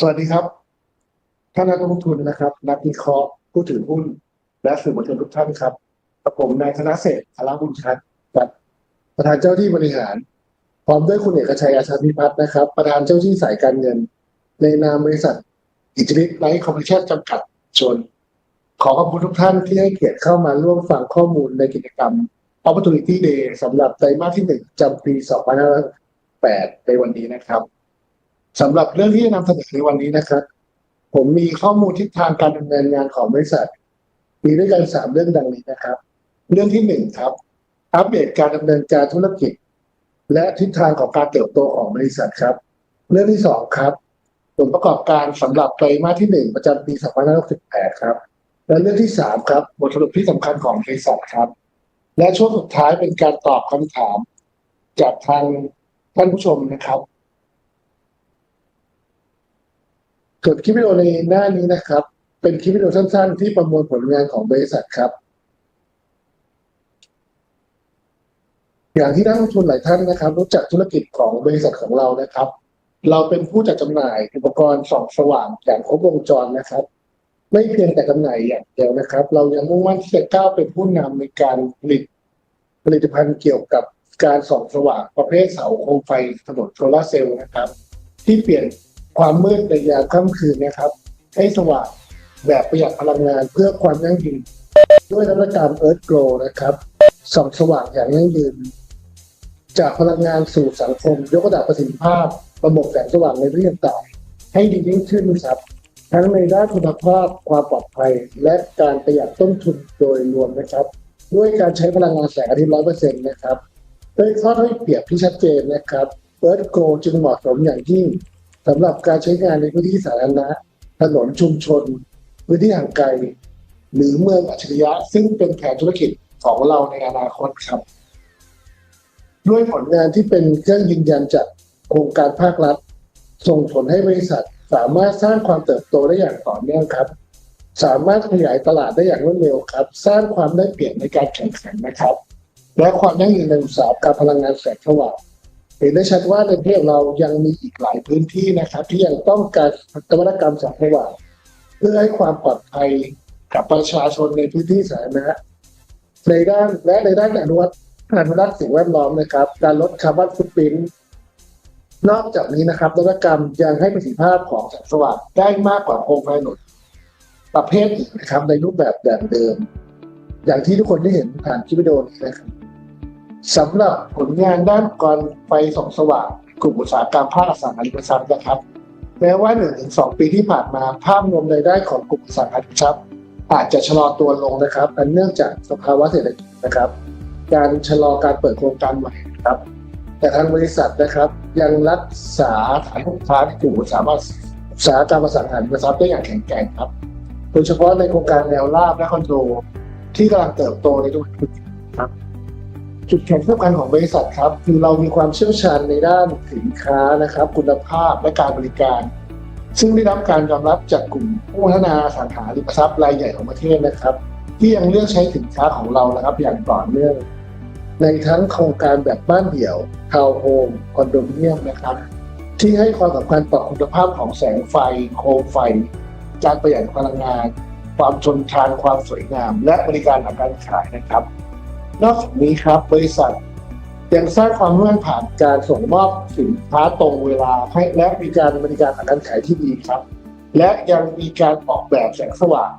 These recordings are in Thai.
สวัสดีครับท่านนักลงทุนนะครับ นักวิเคราะห์ผู้ถือหุ้น และสื่อมวลชนทุกท่านครับกับผมนายธนเศรษฐ์อาราบุญชัดครับประธานเจ้าที่บริหาร พร้อมด้วยคุณเอกชัยอาชาพิพัฒน์นะครับ ประธานเจ้าที่สายการเงิน ในนามบริษัทอิตาลีไลท์คอมมิชชั่นจำกัดชน ขอขอบคุณทุกท่านที่ให้เกียรติเข้ามาร่วมฟังข้อมูลในกิจกรรม Opportunity Day สำหรับไตรมาสที่หนึ่งจำปี 2508ในวันนี้นะครับ สำหรับเรื่องที่จะนำเสนอในวันนี้นะครับ ผมมีข้อมูลทิศทางการดำเนินงานของบริษัท มีด้วยกันสามเรื่องดังนี้นะครับ เรื่องที่หนึ่งครับ อัปเดตการดำเนินการธุรกิจ และทิศทางของการเติบโตของบริษัทครับ เรื่องที่สองครับ ผลประกอบการสำหรับไตรมาสที่หนึ่งประจำปี2568ครับ และเรื่องที่สามครับ บทสรุปที่สำคัญของบริษัทครับ และช่วงสุดท้ายเป็นการตอบคำถาม จากทางท่านผู้ชมนะครับ ส่วนคลิปวิดีโอในหน้านี้นะครับ เป็นคลิปวิดีโอสั้น ๆ ที่ประมวลผลงานของบริษัทครับ อย่างที่นักลงทุนหลายท่านนะครับ รู้จักธุรกิจของบริษัทของเรานะครับ เราเป็นผู้จัดจำหน่ายอุปกรณ์ส่องสว่างอย่างครบวงจรนะครับ ไม่เพียงแต่จำหน่ายอย่างเดียวนะครับ เรายังมุ่งมั่นที่จะก้าวเป็นผู้นำในการผลิตผลิตภัณฑ์เกี่ยวกับการส่องสว่างประเภทเสาโคมไฟถนนโซลาร์เซลล์นะครับ ที่เปลี่ยน ความมืดในยามค่ำคืนนะครับ ให้สว่างแบบประหยัดพลังงานเพื่อความยั่งยืน ด้วยนวัตกรรม Earth Glow นะครับส่องสว่างอย่างยั่งยืน จากพลังงานสู่สังคม ยกระดับประสิทธิภาพ ระบบแสงสว่างในเรื่องต่างให้ดียิ่งขึ้นครับทั้งในด้านคุณภาพความปลอดภัย และการประหยัดต้นทุนโดยรวมนะครับ ด้วยการใช้พลังงานแสงอาทิตย์ร้อยเปอร์เซ็นต์นะครับโดยข้อได้เปรียบที่ชัดเจนนะครับ Earth Glow จึงเหมาะสมอย่างยิ่ง สำหรับการใช้งานในพื้นที่สาธารณะ ถนนชุมชน พื้นที่ห่างไกล หรือเมืองอัจฉริยะ ซึ่งเป็นแผนธุรกิจของเราในอนาคตครับ ด้วยผลงานที่เป็นเครื่องยืนยันจากโครงการภาครัฐ ส่งผลให้บริษัทสามารถสร้างความเติบโตได้อย่างต่อเนื่องครับ สามารถขยายตลาดได้อย่างรวดเร็วครับ สร้างความได้เปรียบในการแข่งขันนะครับ และความยั่งยืนในอุตสาหกรรมพลังงานแสงสว่าง เห็นได้ชัดว่าในประเทศเรายังมีอีกหลายพื้นที่นะครับ ที่ยังต้องการนวัตกรรมแสงสว่างเพื่อให้ความปลอดภัยกับประชาชนในพื้นที่สาธารณะในด้านและในด้านอนุวัตอนุรักษ์สิ่งแวดล้อมนะครับ การลดคาร์บอนฟุตปรินท์นอกจากนี้นะครับนวัตกรรมยังให้ประสิทธิภาพของแสงสว่างได้มากกว่าโคมไฟหนุนประเภทอื่นนะครับในรูปแบบแบบเดิม อย่างที่ทุกคนได้เห็นผ่านคลิปวิดีโอนี้นะครับ สำหรับผลงานด้านกรไฟส่องสว่างกลุ่มอุตสาหกรรมภาคอสังหาริมทรัพย์นะครับ แม้ว่า 1-2 ปีที่ผ่านมาภาพรวมรายได้ของกลุ่มอุตสังหาริมทรัพย์ อาจจะชะลอตัวลงนะครับอันเนื่องจากสภาวะเศรษฐกิจนะครับ การชะลอการเปิดโครงการใหม่นะครับ แต่ทางบริษัทนะครับยังรักษาฐานลูกค้าที่กลุ่มอุตสาหกรรมอุตสาหกรรมอสังหาริมทรัพย์ได้อย่างแข็งแกร่งครับโดยเฉพาะในโครงการแนวราบและคอนโดที่กำลังเติบโตในทุกธุรกิจครับ จุดแข็งสำคัญของบริษัทครับ คือเรามีความเชี่ยวชาญในด้านสินค้านะครับ คุณภาพและการบริการ ซึ่งได้รับการยอมรับจากกลุ่มผู้พัฒนาสังหาริมทรัพย์รายใหญ่ของประเทศนะครับ ที่ยังเลือกใช้สินค้าของเรานะครับ อย่างต่อเนื่องในทั้งโครงการแบบบ้านเดี่ยวทาวน์โฮมคอนโดมิเนียมนะครับ ที่ให้ความสำคัญต่อคุณภาพของแสงไฟ โคมไฟ การประหยัดพลังงาน ความทนทานความสวยงาม และบริการหลังการขายนะครับ นอกจากนี้ครับบริษัทยังสร้างความร่วมผ่านการส่งมอบสินค้าตรงเวลาให้และมีการบริการหลังการขายที่ดีครับ และยังมีการออกแบบแสงสว่าง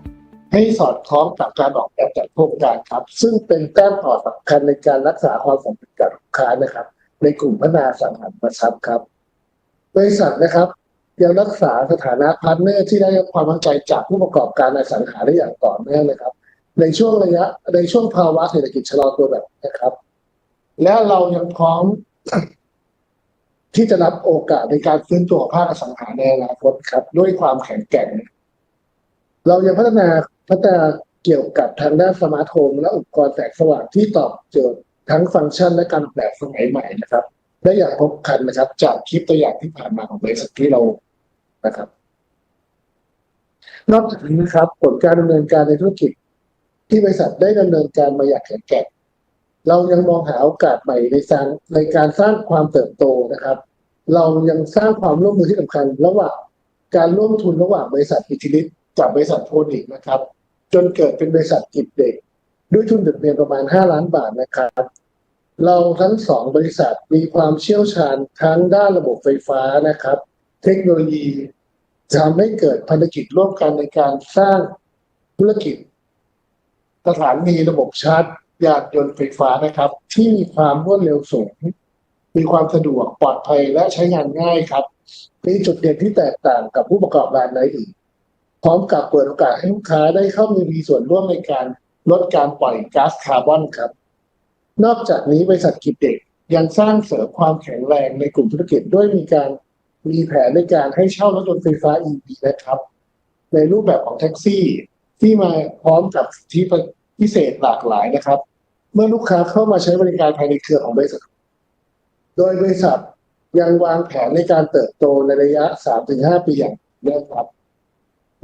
ให้สอดคล้องกับการออกแบบจัดโครงการครับ ซึ่งเป็นแต้มต่อสำคัญในการรักษาความสัมพันธ์กับลูกค้านะครับ ในกลุ่มพัฒนาสังหาริมทรัพย์ครับ บริษัทนะครับยังรักษาสถานะพาร์ทเนอร์ที่ได้รับความมั่นใจจากผู้ประกอบการในสังหาได้อย่างต่อเนื่องนะครับ ในช่วงระยะในช่วงภาวะเศรษฐกิจชะลอตัวแบบนี้นะครับ และเรายังพร้อมที่จะรับโอกาสในการฟื้นตัวของภาคอสังหาในอนาคตครับ ด้วยความแข็งแกร่ง เรายังพัฒนาพัฒนาเกี่ยวกับทางด้านสมาร์ทโฮมและอุปกรณ์แสงสว่างที่ตอบโจทย์ทั้งฟังก์ชันและการออกแบบสมัยใหม่นะครับ ได้อย่างครบครันนะครับ จากคลิปตัวอย่างที่ผ่านมาของบริษัทที่เรานะครับ นอกจากนี้นะครับ ผลการดำเนินการในธุรกิจ ที่บริษัทได้ดำเนินการมาอย่างแข็งแกร่งเรายังมองหาโอกาสใหม่ในการในการสร้างความเติบโตนะครับ เรายังสร้างความร่วมมือที่สำคัญ ระหว่างการร่วมทุนระหว่างบริษัทอิทธิฤทธิ์กับบริษัทโพนิกนะครับ จนเกิดเป็นบริษัทกิจเด็ก ด้วยทุนเดิมเพียงประมาณ 5 ล้านบาทนะครับ เราทั้งสองบริษัทมีความเชี่ยวชาญทั้งด้านระบบไฟฟ้านะครับ เทคโนโลยีทำให้เกิดพันธกิจร่วมกันในการสร้างธุรกิจ สถานีระบบชาร์จยานยนต์ไฟฟ้านะครับ ที่มีความรวดเร็วสูง มีความสะดวกปลอดภัยและใช้งานง่ายครับมีจุดเด่นที่แตกต่างกับผู้ประกอบการรายอื่นพร้อมกับเปิดโอกาสให้ลูกค้าได้เข้ามามีส่วนร่วมในการลดการปล่อยก๊าซคาร์บอนครับ นอกจากนี้บริษัทกิจเด็กยังสร้างเสริมความแข็งแรงในกลุ่มธุรกิจด้วยมีการมีแผนในการให้เช่ารถยนต์ไฟฟ้า EV นะครับ ในรูปแบบของแท็กซี่ ที่มาพร้อมกับสิทธิพิเศษหลากหลายนะครับ เมื่อลูกค้าเข้ามาใช้บริการภายในเครือของบริษัท โดยบริษัทยังวางแผนในการเติบโตในระยะ 3-5 ปีอย่างเนื่องครับ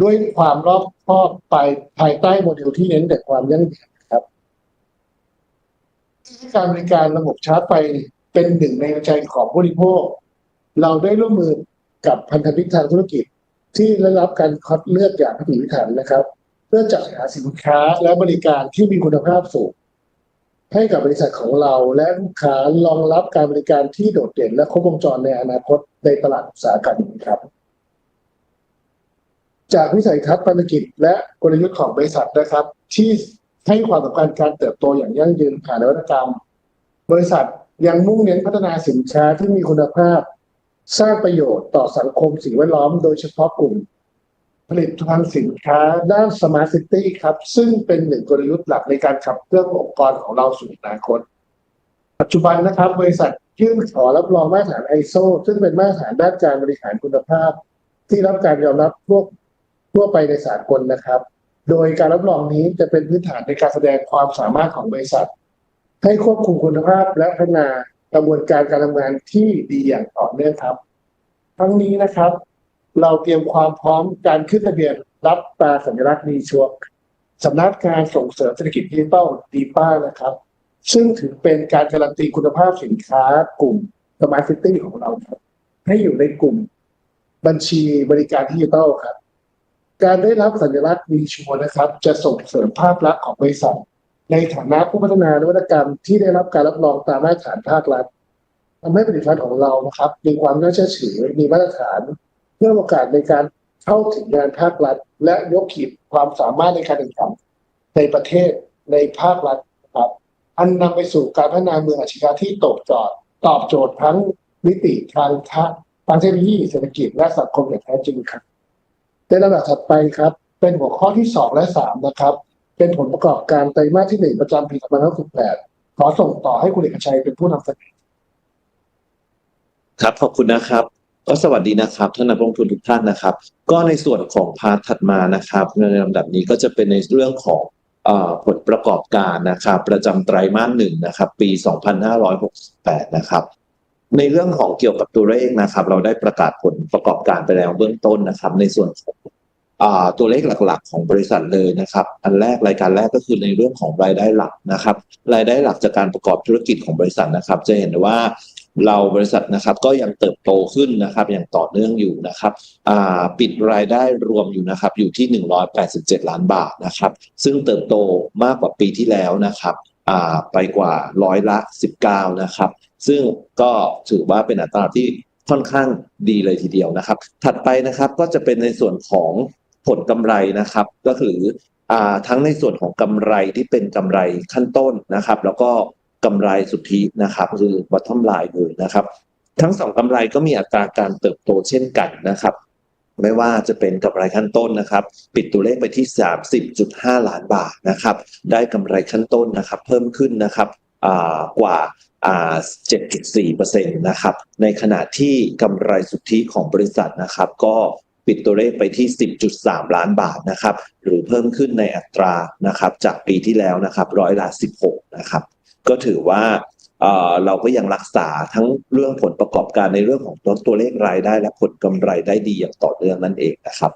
ด้วยความรอบคอบไปภายใต้โมเดลที่เน้นแต่ความยั่งยืนครับการบริการระบบชาร์จไฟเป็นหนึ่งในใจของผู้บริโภค เราได้ร่วมมือกับพันธมิตรทางธุรกิจที่ได้รับการคัดเลือกอย่างพิถีพิถันนะครับ เพื่อจัดหาสินค้าและบริการที่มีคุณภาพสูง ให้กับบริษัทของเราและลูกค้ารองรับการบริการที่โดดเด่นและครบวงจรในอนาคตในตลาดอุตสาหกรรมนี้ครับ จากวิสัยทัศน์พันธกิจและกลยุทธ์ของบริษัทนะครับ ที่ให้ความสำคัญการเติบโตอย่างยั่งยืนผ่านนวัตกรรม บริษัทยังมุ่งเน้นพัฒนาสินค้าที่มีคุณภาพ สร้างประโยชน์ต่อสังคมสิ่งแวดล้อมโดยเฉพาะกลุ่ม ผลิตภัณฑ์สินค้าด้าน Smart City ครับ ซึ่งเป็นหนึ่งกลยุทธ์หลักในการขับเคลื่อนองค์กรของเราสู่อนาคต ปัจจุบันนะครับ บริษัทยื่นขอรับรองมาตรฐาน ISO ซึ่งเป็นมาตรฐานด้านการบริหารคุณภาพ ที่รับการยอมรับทั่วทั่วไปในสากลนะครับ โดยการรับรองนี้จะเป็นพื้นฐานในการแสดงความสามารถของบริษัท ให้ควบคุมคุณภาพและพัฒนากระบวนการการทำงานที่ดีอย่างต่อเนื่องครับ ทั้งนี้นะครับ เราเตรียมความพร้อมการขึ้นทะเบียนรับตราสัญลักษณ์ดีชัวสำนักงานส่งเสริมเศรษฐกิจดิจิทัลดีป้านะครับ ซึ่งถือเป็นการการันตีคุณภาพสินค้ากลุ่ม Smart City ของเราครับ ให้อยู่ในกลุ่มบัญชีบริการดิจิทัลครับ การได้รับสัญลักษณ์ดีชัวนะครับ จะส่งเสริมภาพลักษณ์ของบริษัท ในฐานะผู้พัฒนานวัตกรรมที่ได้รับการรับรองตามมาตรฐานภาครัฐทำให้ผลิตภัณฑ์ของเรานะครับ มีความน่าเชื่อถือมีมาตรฐาน เพื่อโอกาสในการเข้าถึงงานภาครัฐ และยกขีดความสามารถในการแข่งขันในประเทศในภาครัฐนะครับ อันนำไปสู่การพัฒนาเมืองอาชีวะที่ตอบโจทย์ตอบโจทย์ทั้งมิติทางทางทางเทคโนโลยีเศรษฐกิจและสังคมอย่างแท้จริงครับ ในลำดับถัดไปครับ เป็นหัวข้อที่สองและสามนะครับ เป็นผลประกอบการไตรมาสที่หนึ่งประจำปี2568ขอส่งต่อให้คุณเอกชัยเป็นผู้นำเสนอครับขอบคุณนะครับ ก็สวัสดีนะครับท่านนักลงทุนทุกท่านนะครับ ก็ในส่วนของพาร์ทถัดมานะครับในลำดับนี้ก็จะเป็นในเรื่องของอผลประกอบการนะครับ ประจำไตรมาสหนึ่งนะครับ ปี 2568 นะครับ ในเรื่องของเกี่ยวกับตัวเลขนะครับ เราได้ประกาศผลประกอบการไปแล้วเบื้องต้นนะครับ ในส่วนของตัวเลขหลักๆ ของบริษัทเลยนะครับ อันแรกรายการแรกก็คือในเรื่องของรายได้หลักนะครับ รายได้หลักจากการประกอบธุรกิจของบริษัทนะครับ จะเห็นได้ว่า เราบริษัทนะครับก็ยังเติบโตขึ้นนะครับอย่างต่อเนื่องอยู่นะครับปิดรายได้รวมอยู่นะครับอยู่ที่ 187 ล้านบาทนะครับ ซึ่งเติบโตมากกว่าปีที่แล้วนะครับไปกว่าร้อยละ 19 นะครับ ซึ่งก็ถือว่าเป็นอัตราที่ค่อนข้างดีเลยทีเดียวนะครับ ถัดไปนะครับก็จะเป็นในส่วนของผลกำไรนะครับ ก็คืออทั้งในส่วนของกำไรที่เป็นกำไรขั้นต้นนะครับ แล้วก็ กำไรสุทธินะครับคือ bottom line เลยนะครับ ทั้งสองกำไรก็มีอัตราการเติบโตเช่นกันนะครับ ไม่ว่าจะเป็นกำไรขั้นต้นนะครับ ปิดตัวเลขไปที่ 30.5 ล้านบาทนะครับ ได้กำไรขั้นต้นนะครับ เพิ่มขึ้นนะครับอ่ากว่าอ่า 7.4%นะครับ ในขณะที่กำไรสุทธิของบริษัทนะครับ ก็ปิดตัวเลขไปที่ 10.3 ล้านบาทนะครับ หรือเพิ่มขึ้นในอัตรานะครับ จากปีที่แล้วนะครับ ร้อยละ 16 นะครับ ก็ถือว่าเราก็ยังรักษาทั้งเรื่องผลประกอบการในเรื่องของตัวตัวเลขรายได้ และผลกำไรได้ดีอย่างต่อเนื่องนั่นเองนะครับ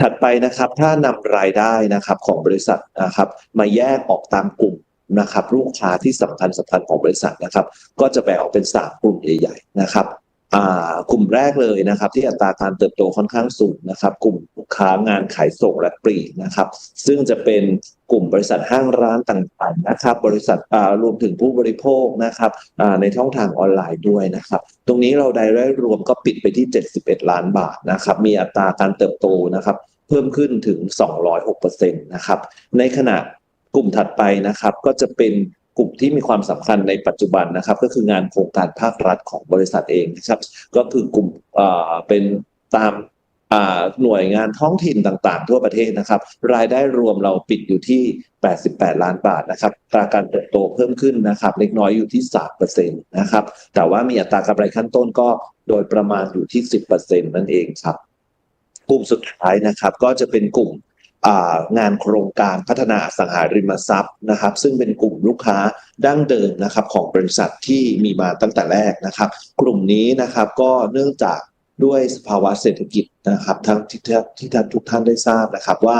ถัดไปนะครับถ้านำรายได้นะครับของบริษัทนะครับ มาแยกออกตามกลุ่มนะครับลูกค้าที่สำคัญสำคัญของบริษัทนะครับ ก็จะแบ่งออกเป็นสามกลุ่มใหญ่ ๆ นะครับ กลุ่มแรกเลยนะครับ ที่อัตราการเติบโตค่อนข้างสูงนะครับ กลุ่มค้างานขายส่งและปลีกนะครับ ซึ่งจะเป็นกลุ่มบริษัทห้างร้านต่างๆนะครับ บริษัทรวมถึงผู้บริโภคนะครับในช่องทางออนไลน์ด้วยนะครับ ตรงนี้เราได้ได้รวมก็ปิดไปที่ 71 ล้านบาทนะครับ มีอัตราการเติบโตนะครับ เพิ่มขึ้นถึง 206%นะครับในขณะกลุ่มถัดไปนะครับก็จะเป็น กลุ่มที่มีความสำคัญในปัจจุบันนะครับ ก็คืองานโครงการภาครัฐของบริษัทเองนะครับ ก็คือกลุ่มเป็นตามหน่วยงานท้องถิ่นต่างๆ ทั่วประเทศนะครับ รายได้รวมเราปิดอยู่ที่ 88 ล้านบาทนะครับตราการเติบโตเพิ่มขึ้นนะครับ เล็กน้อยอยู่ที่3%นะครับแต่ว่ามีอัตรากำไรขั้นต้นก็โดยประมาณอยู่ที่ 10%นั่นเองครับ กลุ่มสุดท้ายนะครับ ก็จะเป็นกลุ่ม งานโครงการพัฒนาสังหาริมทรัพย์นะครับ ซึ่งเป็นกลุ่มลูกค้าดั้งเดิมนะครับของบริษัทที่มีมาตั้งแต่แรกนะครับ กลุ่มนี้นะครับก็เนื่องจากด้วยสภาวะเศรษฐกิจนะครับทั้งที่ท่านที่ท่านทุกท่านได้ทราบนะครับว่า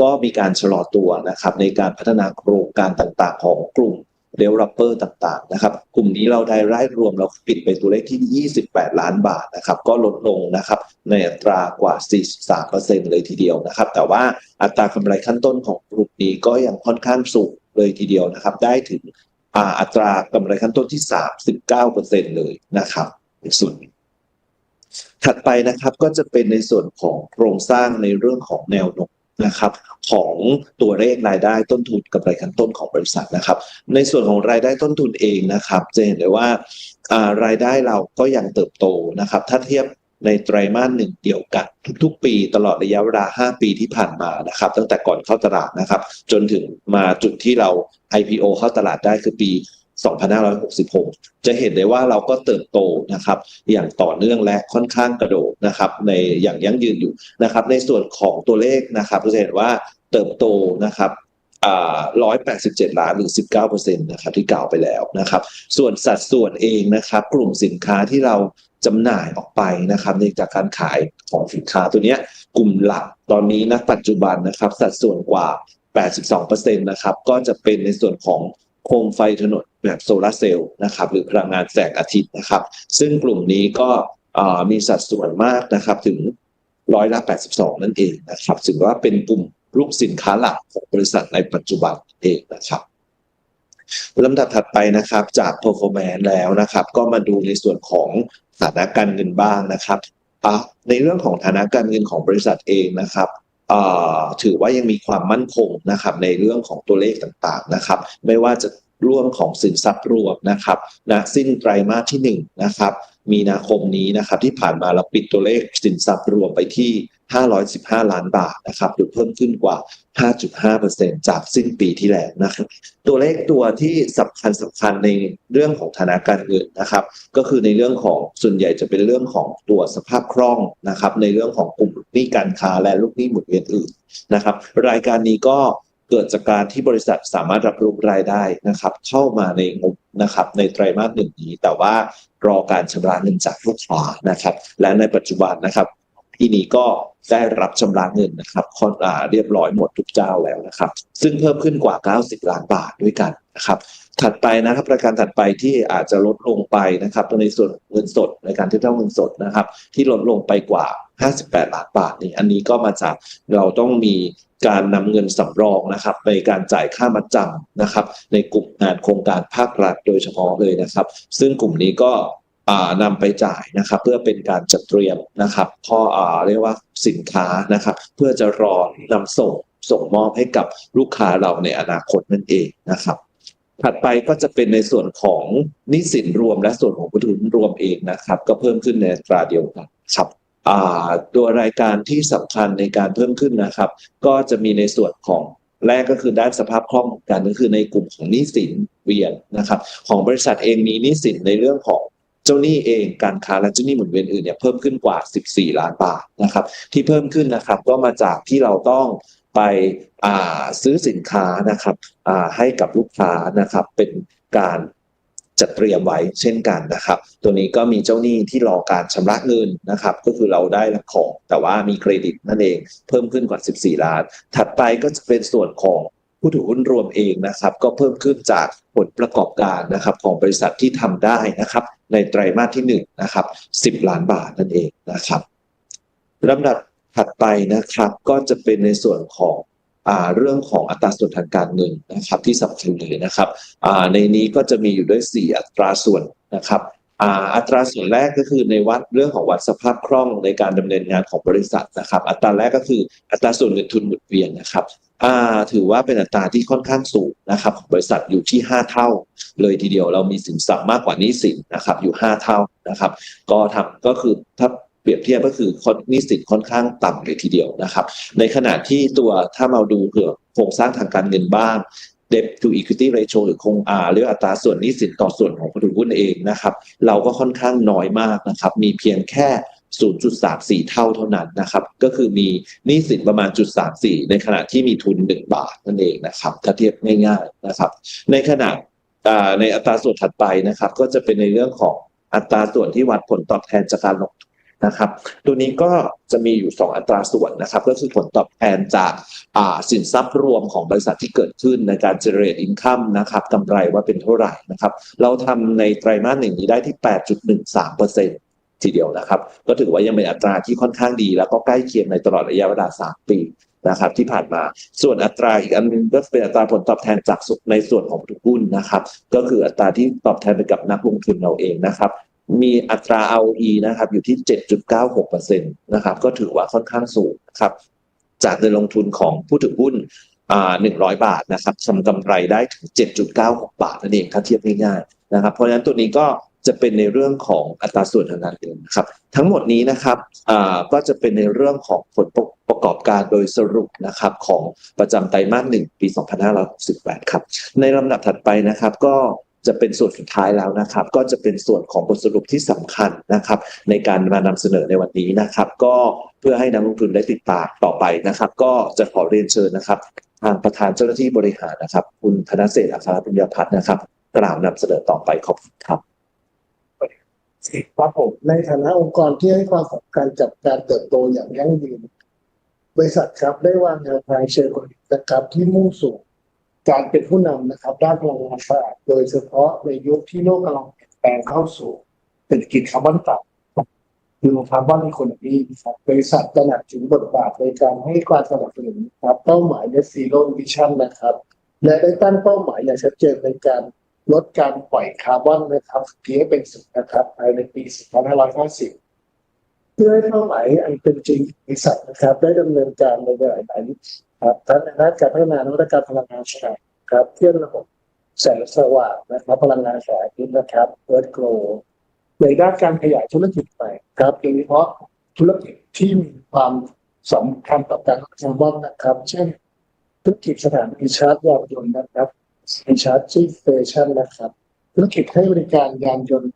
ก็มีการชะลอตัวนะครับในการพัฒนาโครงการต่างๆ ของกลุ่ม developer ต่างๆนะครับกลุ่มนี้เราได้รายรวมเราปิดไปตัวเลขที่ 28 ล้านบาทนะครับก็ลดลงนะครับในอัตรากว่า 43%เลยทีเดียวนะครับแต่ว่าอัตรากำไรขั้นต้นของกลุ่มนี้ก็ยังค่อนข้างสูงเลยทีเดียวนะครับได้ถึงอัตรากำไรขั้นต้นที่ 39%เลยนะครับในส่วนถัดไปนะครับก็จะเป็นในส่วนของโครงสร้างในเรื่องของแนวโน้ม นะครับของตัวเลขรายได้ต้นทุนกำไรขั้นต้นของบริษัทนะครับ ในส่วนของรายได้ต้นทุนเองนะครับ จะเห็นได้ว่ารายได้เราก็ยังเติบโตนะครับ ถ้าเทียบในไตรมาสหนึ่งเดียวกันทุกๆ ปีตลอดระยะเวลา 5 ปีที่ผ่านมานะครับ ตั้งแต่ก่อนเข้าตลาดนะครับ จนถึงมาจุดที่เรา IPO เข้าตลาดได้คือปี 2566 จะเห็นได้ว่าเราก็เติบโตนะครับอย่างต่อเนื่องและค่อนข้างกระโดดนะครับในอย่างยั่งยืนอยู่นะครับในส่วนของตัวเลขนะครับจะเห็นว่าเติบโตนะครับอ่า187 ล้านหรือ 19%นะครับที่กล่าวไปแล้วนะครับ ส่วนสัดส่วนเองนะครับ กลุ่มสินค้าที่เราจำหน่ายออกไปนะครับในจากการขายของสินค้าตัวนี้กลุ่มหลักตอนนี้ณปัจจุบันนะครับ สัดส่วนกว่า 82%นะครับก็จะเป็นในส่วนของโคมไฟถนน แบบโซลาร์เซลล์นะครับหรือพลังงานแสงอาทิตย์นะครับ ซึ่งกลุ่มนี้ก็มีสัดส่วนมากนะครับถึงร้อยละ 82 นั่นเองนะครับถือว่าเป็นกลุ่มลูกสินค้าหลักของบริษัทในปัจจุบันเองนะครับลำดับถัดไปนะครับจาก performance แล้วนะครับ ก็มาดูในส่วนของฐานะการเงินบ้างนะครับในเรื่องของฐานะการเงินของบริษัทเองนะครับถือว่ายังมีความมั่นคงนะครับในเรื่องของตัวเลขต่างๆนะครับ ไม่ว่าจะ ร่วมของสินทรัพย์รวมนะครับณสิ้นไตรมาสที่หนึ่งนะครับมีนาคมนี้นะครับที่ผ่านมาเราปิดตัวเลขสินทรัพย์รวมไปที่ 515 ล้านบาทนะครับหรือเพิ่มขึ้นกว่า 5.5%จากสิ้นปีที่แล้วนะครับตัวเลขตัวที่สำคัญสำคัญในเรื่องของฐานะการเงินนะครับ ก็คือในเรื่องของส่วนใหญ่จะเป็นเรื่องของตัวสภาพคล่องนะครับ ในเรื่องของกลุ่มลูกหนี้การค้าและลูกหนี้หมุนเวียนอื่นนะครับ รายการนี้ก็ เกิดจากการที่บริษัทสามารถรับรู้รายได้นะครับ เข้ามาในงบนะครับในไตรมาสหนึ่งนี้ แต่ว่ารอการชำระเงินจากลูกค้านะครับ และในปัจจุบันนะครับที่นี้ก็ได้รับชำระเงินนะครับคอนอ่าเรียบร้อยหมดทุกเจ้าแล้วนะครับ ซึ่งเพิ่มขึ้นกว่า 90 ล้านบาทด้วยกันนะครับ ถัดไปนะครับประการถัดไปที่อาจจะลดลงไปนะครับในส่วนเงินสดในการเทียบเท่าเงินสดนะครับ ที่ลดลงไปกว่า 58 ล้านบาทนี่อันนี้ก็มาจากเราต้องมี การนำเงินสำรองนะครับในการจ่ายค่ามัดจำนะครับ ในกลุ่มงานโครงการภาครัฐโดยเฉพาะเลยนะครับ ซึ่งกลุ่มนี้ก็อ่านำไปจ่ายนะครับเพื่อเป็นการจัดเตรียมนะครับข้อเรียกว่าสินค้านะครับ เพื่อจะรอนำส่งส่งมอบให้กับลูกค้าเราในอนาคตนั่นเองนะครับ ถัดไปก็จะเป็นในส่วนของนี้สินรวมและส่วนของผู้ถือรวมเองนะครับ ก็เพิ่มขึ้นในตราเดียวกันครับ ตัวรายการที่สำคัญในการเพิ่มขึ้นนะครับ ก็จะมีในส่วนของแรกก็คือด้านสภาพคล่องกันก็คือในกลุ่มของหนี้สินเวียนนะครับ ของบริษัทเองมีหนี้สินในเรื่องของเจ้าหนี้เองการค้าและเจ้าหนี้หมุนเวียนอื่นเนี่ยเพิ่มขึ้นกว่า 14 ล้านบาทนะครับ ที่เพิ่มขึ้นนะครับก็มาจากที่เราต้องไปซื้อสินค้านะครับให้กับลูกค้านะครับเป็นการ จัดเตรียมไว้เช่นกันนะครับ ตัวนี้ก็มีเจ้าหนี้ที่รอการชำระเงินนะครับ ก็คือเราได้รับของแต่ว่ามีเครดิตนั่นเองเพิ่มขึ้นกว่า 14 ล้าน ถัดไปก็จะเป็นส่วนของผู้ถือหุ้นรวมเองนะครับ ก็เพิ่มขึ้นจากผลประกอบการนะครับของบริษัทที่ทำได้นะครับ ในไตรมาสที่หนึ่งนะครับสิบล้านบาทนั่นเองนะครับลำดับถัดไปนะครับก็จะเป็นในส่วนของ เรื่องของอัตราส่วนทางการเงินนะครับที่สำคัญเลยนะครับในนี้ก็จะมีอยู่ด้วยสี่อัตราส่วนนะครับอัตราส่วนแรกก็คือในวัดเรื่องของวัดสภาพคล่องในการดำเนินงานของบริษัทนะครับ อัตราแรกก็คืออัตราส่วนเงินทุนหมุนเวียนนะครับถือว่าเป็นอัตราที่ค่อนข้างสูงนะครับของบริษัทอยู่ที่ 5 เท่า เลยทีเดียวเรามีสินทรัพย์มากกว่านี้สินนะครับอยู่ 5 เท่านะครับ ก็ทำก็คือถ้า เปรียบเทียบก็คือนี้สินค่อนข้างต่ำเลยทีเดียวนะครับ ในขณะที่ตัวถ้ามาดูเผื่อโครงสร้างทางการเงินบ้าง debt to equity ratio หรือคงอาหรืออัตราส่วนนี้สินต่อส่วนของผู้ถือหุ้นเองนะครับ เราก็ค่อนข้างน้อยมากนะครับ มีเพียงแค่ 0.34 เท่าเท่านั้นนะครับ ก็คือมีนี้สินประมาณ 0.34 ในขณะที่มีทุน 1 บาทนั่นเองนะครับ ถ้าเทียบง่ายๆนะครับ ในขณะในอัตราส่วนถัดไปนะครับ ก็จะเป็นในเรื่องของอัตราส่วนที่วัดผลตอบแทนจากการลงทุน นะครับ ตัวนี้ก็จะมีอยู่ 2 อัตราส่วนนะครับ ก็คือผลตอบแทนจากาสินทรัพย์รวมของบริษัทที่เกิดขึ้นในการ generate income นะครับกำไรว่าเป็นเท่าไหร่นะครับ เราทำในไตรมาสหนึ่งนี้ได้ที่ 8.13เปอร์เซ็นทีเดียวนะครับ ก็ถือว่ายังเป็นอัตราที่ค่อนข้างดี แล้วก็ใกล้เคียงในตลอดระยะเวลา 3 ปีนะครับที่ผ่านมาส่วนอัตราอีกอันนึงก็เป็นอัตราผลตอบแทนจากสุในส่วนของผู้ถือหุ้นนะครับ ก็คืออัตราที่ตอบแทนไปกับนักลงทุนเราเองนะครับ มีอัตรา ROE นะครับอยู่ที่ 7.96%นะครับก็ถือว่าค่อนข้างสูงนะครับจากเงินลงทุนของผู้ถือหุ้นอ่า100บาทนะครับทำกำไรได้ถึง 7.96 บาทนั่นเองถ้าเทียบง่ายๆนะครับเพราะฉะนั้นตัวนี้ก็จะเป็นในเรื่องของอัตราส่วนทางการเงินนะครับ ทั้งหมดนี้นะครับอ่าก็จะเป็นในเรื่องของผลประกอบการโดยสรุปนะครับของประจำไตรมาสหนึ่งปี 2568 ครับ ในลำดับถัดไปนะครับก็ จะเป็นส่วนสุดท้ายแล้วนะครับ ก็จะเป็นส่วนของบทสรุปที่สำคัญนะครับ ในการมานำเสนอในวันนี้นะครับ ก็เพื่อให้นักลงทุนได้ติดตามต่อไปนะครับ ก็จะขอเรียนเชิญนะครับ ทางประธานเจ้าหน้าที่บริหารนะครับ คุณธนเศรษฐ์อัครปุญญพัฒน์นะครับ กล่าวนำเสนอต่อไปขอบคุณครับครับผมในฐานะองค์กรที่ให้ความสำคัญกับการเติบโตอย่างยั่งยืน บริษัทครับได้วางแนวทางเชิงกลยุทธ์นะครับที่มุ่งสู่ การเป็นผู้นำนะครับ ด้านพลังงานสะอาดโดยเฉพาะในยุคที่โลกกำลังเปลี่ยนแปลงเข้าสู่เศรษฐกิจคาร์บอนต่ำคือคาร์บอนอีโคโนมีครับบริษัทตระหนักถึงบทบาทในการให้ความสนับสนุนครับเป้าหมาย Net Zero Vision นะครับ และได้ตั้งเป้าหมายอย่างชัดเจนในการลดการปล่อยคาร์บอนนะครับเพียงเป็นสุดนะครับภายในปี 2550เพื่อให้เป้าหมายอันเป็นจริงบริษัทนะครับ ได้ดำเนินการในหลายๆมิติ ครับทั้งในด้านการพัฒนานวัตกรรมพลังงานสะอาดครับเครื่องระบบแสงสว่างนะครับพลังงานแสงอาทิตย์นะครับเอิร์ธโกลในด้านการขยายธุรกิจใหม่ครับโดยเฉพาะธุรกิจที่มีความสำคัญต่อการลดคาร์บอนนะครับ เช่น ธุรกิจสถานีชาร์จยานยนต์นะครับมีชาร์จจิ้งสเตชันนะครับ ธุรกิจให้บริการยานยนต์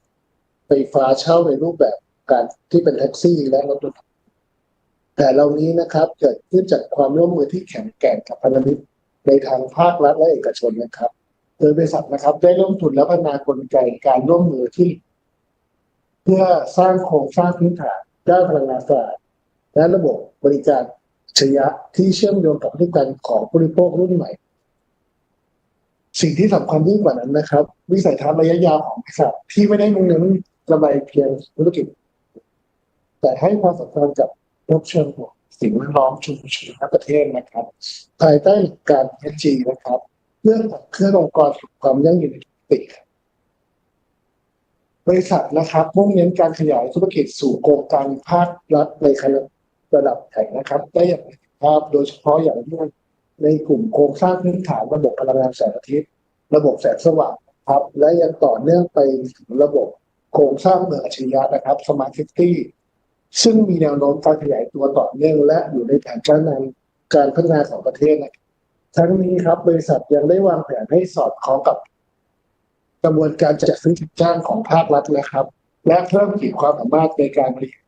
ไฟฟ้าเช่าในรูปแบบการที่เป็นแท็กซี่และรถยนต์ แต่เหล่านี้นะครับเกิดขึ้นจากความร่วมมือที่แข็งแกร่งกับพันธมิตรในทางภาครัฐและเอกชนนะครับ โดยบริษัทนะครับ ได้ร่วมทุนและพัฒนากลไกการร่วมมือที่ เพื่อสร้างโครงสร้างพื้นฐานด้านพลังงานสะอาดและระบบบริการอัจฉริยะที่เชื่อมโยงกับพฤติกรรมของผู้บริโภครุ่นใหม่ สิ่งที่สำคัญยิ่งกว่านั้นนะครับ วิสัยทัศน์ระยะยาวของบริษัทที่ไม่ได้มุ่งเน้นกำไรเพียงธุรกิจ แต่ให้ความสำคัญกับ โลกเชิงบวกสิ่งแวดล้อมชุมชนและประเทศนะครับ ภายใต้หลักการ ESG นะครับเพื่องขับเคลื่อนองค์กรสู่ความยั่งยืนในทุกปีบบริษัทนะครับมุ่งเน้นการขยายธุรกิจสู่โครงการภาครัฐในระดับแห่งนะครับ ได้อย่างประสิทธิภาพโดยเฉพาะอย่างยิ่งในกลุ่มโครงสร้างพื้นฐานระบบพลังงานแสงอาทิตย์ ระบบแสงสว่างครับ และยังต่อเนื่องไปถึงระบบโครงสร้างเมืองอัจฉริยะนะครับ Smart City ซึ่ ซึ่งมีแนวโน้มการขยายตัวต่อเนื่องและอยู่ในแผนการนำการพัฒนาของประเทศนะครับทั้งนี้ครับบริษัทยังได้วางแผนให้สอดคล้องกับกระบวนการจัดซื้อจัดจ้างของภาครัฐนะครับ และเพิ่มขีดความสามารถในการบริหาร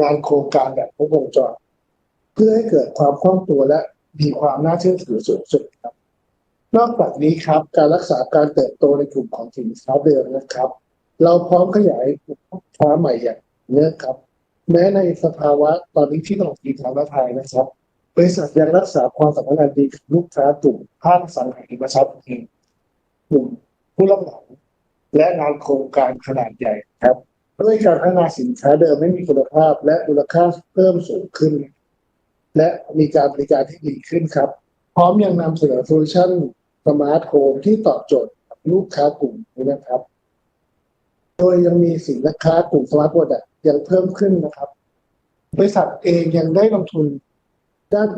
งานโครงการแบบครบวงจรเพื่อให้เกิดความคล่องตัวและมีความน่าเชื่อถือสูงสุดครับ นอกจากนี้ครับการรักษาการเติบโตในกลุ่มของสินค้าเดิมนะครับ เราพร้อมขยายกลุ่มลูกค้าใหม่อย่างเนื่องครับ แม้ในสภาวะตอนนี้ที่ต้องมีทางท้าทยนะครับ บริษัทยังรักษาความสัมพันธ์ดีกับลูกค้ากลุ่มภาคสังหาริมทรัพย์เองกลุ่มผู้รับเหมาและงานโครงการขนาดใหญ่ครับด้วยการพัฒนาสินค้าเดิมไม่มีคุณภาพ และมูลค่าเพิ่มสูงขึ้น และมีการบริการที่ดีขึ้นครับ พร้อมยังนำเสนอโซลูชันสมาร์ทโฮมที่ตอบโจทย์ลูกค้ากลุ่มนี้นะครับ โดยยังมีสินค้ากลุ่มสมาร์ทโฟน ยังเพิ่มขึ้นนะครับ บริษัทเองยังได้ลงทุนด้าน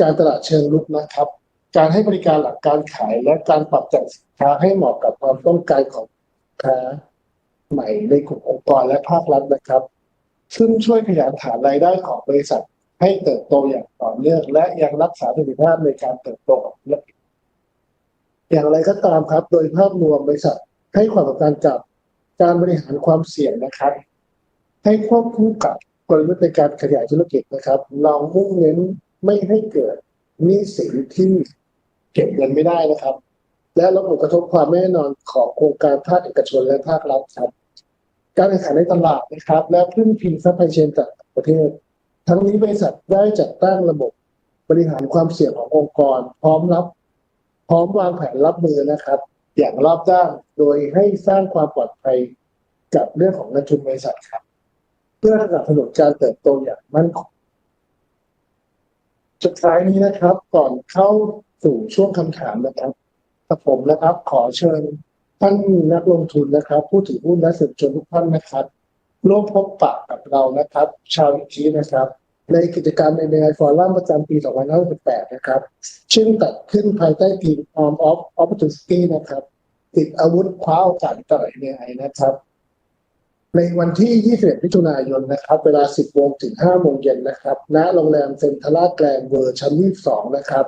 การตลาดเชิงลุกนะครับ การให้บริการหลักการขายและการปรับแต่งสินค้าให้เหมาะกับความต้องการของค้าใหม่ในกลุ่มองค์กรและภาครัฐนะครับ ซึ่งช่วยขยายฐานรายได้ของบริษัทให้เติบโตอย่างต่อเนื่อง และยังรักษาประสิทธิภาพในการเติบโตของธุรกิจอย่างไรก็ตามครับ โดยภาพรวมบริษัทให้ความสำคัญกับการบริหารความเสี่ยงนะครับ ให้ควบคู่กับกลยุทธ์ในการขยายธุรกิจนะครับ เรามุ่งเน้นไม่ให้เกิดหนี้สินที่เก็บเงินไม่ได้นะครับ และลดผลกระทบความไม่แน่นอนของโครงการภาคเอกชนและภาครัฐครับ การแข่งขันในตลาดนะครับ และพึ่งพิงซัพพลายเชนจากต่างประเทศ ทั้งนี้บริษัทได้จัดตั้งระบบบริหารความเสี่ยงขององค์กร พร้อมรับ พร้อมวางแผนรับมือนะครับ อย่างรอบด้านโดยให้สร้างความปลอดภัยกับเรื่องของเงินทุนบริษัทครับ เพื่อสนับสนุนการเติบโตอย่างมั่นคงสุดท้ายนี้นะครับ ก่อนเข้าสู่ช่วงคำถามนะครับกับผมนะครับ ขอเชิญท่านนักลงทุนนะครับ ผู้ถือหุ้นและสื่อมวลชนทุกท่านนะครับร่วมพบปะกับเรานะครับ ชาวอิทีนะครับ ในกิจกรรมในเนฟอรัมประจำปี 2568 นะครับซึ่งตัดขึ้นภายใต้ทีม Arm of Opportunity นะครับ ติดอาวุธคว้าโอกาสต่อยในไอนะครับ ในวันที่ 21 มิถุนายนนะครับ เวลา 10 โมงถึง 5 โมงเย็นนะครับ ณ โรงแรมเซ็นทรัลแกรนด์เวอร์ชั้น 22 นะครับ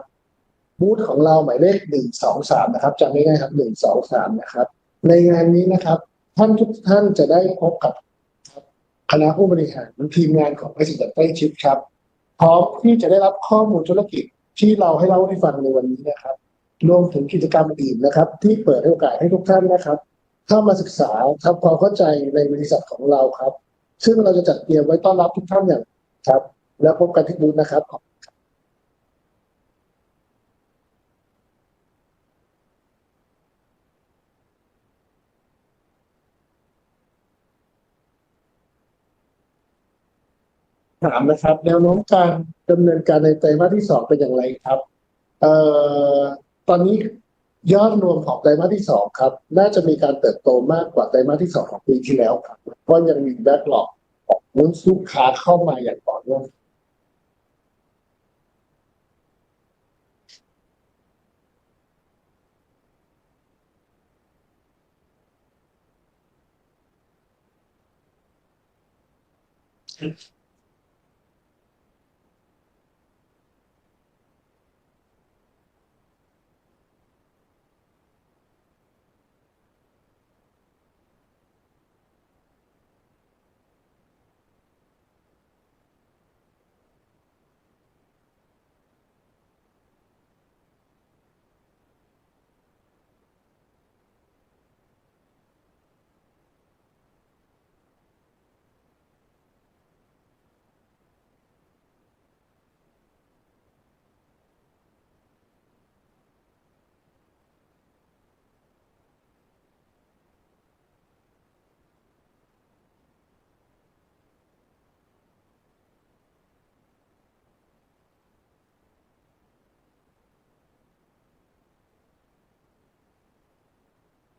บูธของเราหมายเลข 123 นะครับจำง่ายๆครับ 123 นะครับ ในงานนี้นะครับ ท่านทุกท่านจะได้พบกับคณะผู้บริหารทีมงานของบริษัทใกล้ชิดครับ พร้อมที่จะได้รับข้อมูลธุรกิจที่เราให้เล่าให้ฟังในวันนี้นะครับ รวมถึงกิจกรรมอื่นนะครับ ที่เปิดให้โอกาสให้ทุกท่านนะครับ เข้ามาศึกษาทำความเข้าใจในบริษัทของเราครับ ซึ่งเราจะจัดเตรียมไว้ต้อนรับทุกท่านอย่างครับ แล้วพบกันที่บูธนะครับถามนะครับแนวโน้มการดำเนินการในไตรมาสที่สองเป็นอย่างไรครับ เอ่อตอนนี้ ยอดรวมของไตรมาสที่สองครับ น่าจะมีการเติบโตมากกว่าไตรมาสที่สองของปีที่แล้วครับเพราะยังมีแบ็กหลอกของลูกลูกค้าเข้ามาอย่างต่อเนื่อง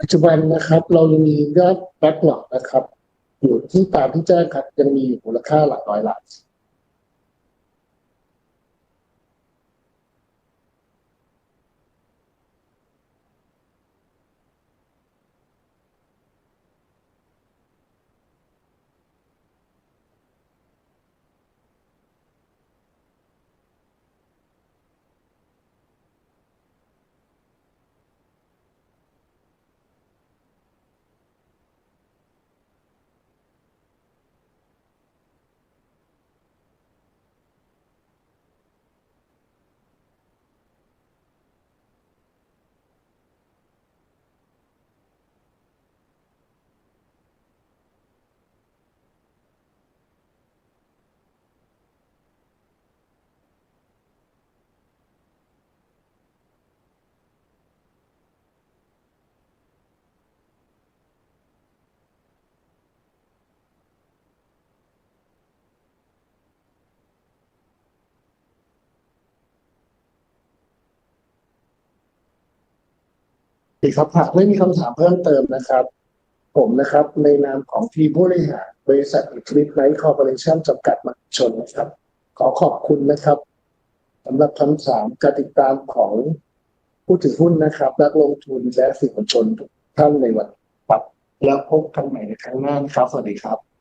ปัจจุบันนะครับ เรายังมียอดแบ็กหลอกนะครับ อยู่ที่ตามที่แจ้งครับยังมีอยู่มูลค่าหลักร้อยล้าน ดีครับหากไม่มีคำถามเพิ่มเติมนะครับ ผมนะครับ ในนามของทีมผู้บริหารบริษัทอิทริปไนท์คอร์ปอเรชั่นจำกัดมหาชนนะครับ ขอขอบคุณนะครับสำหรับคำถามการติดตามของผู้ถือหุ้นนะครับนักลงทุนและสื่อมวลชนทุกท่านในวันปรับแล้วพบกันใหม่ในครั้งหน้านะครับ สวัสดีครับ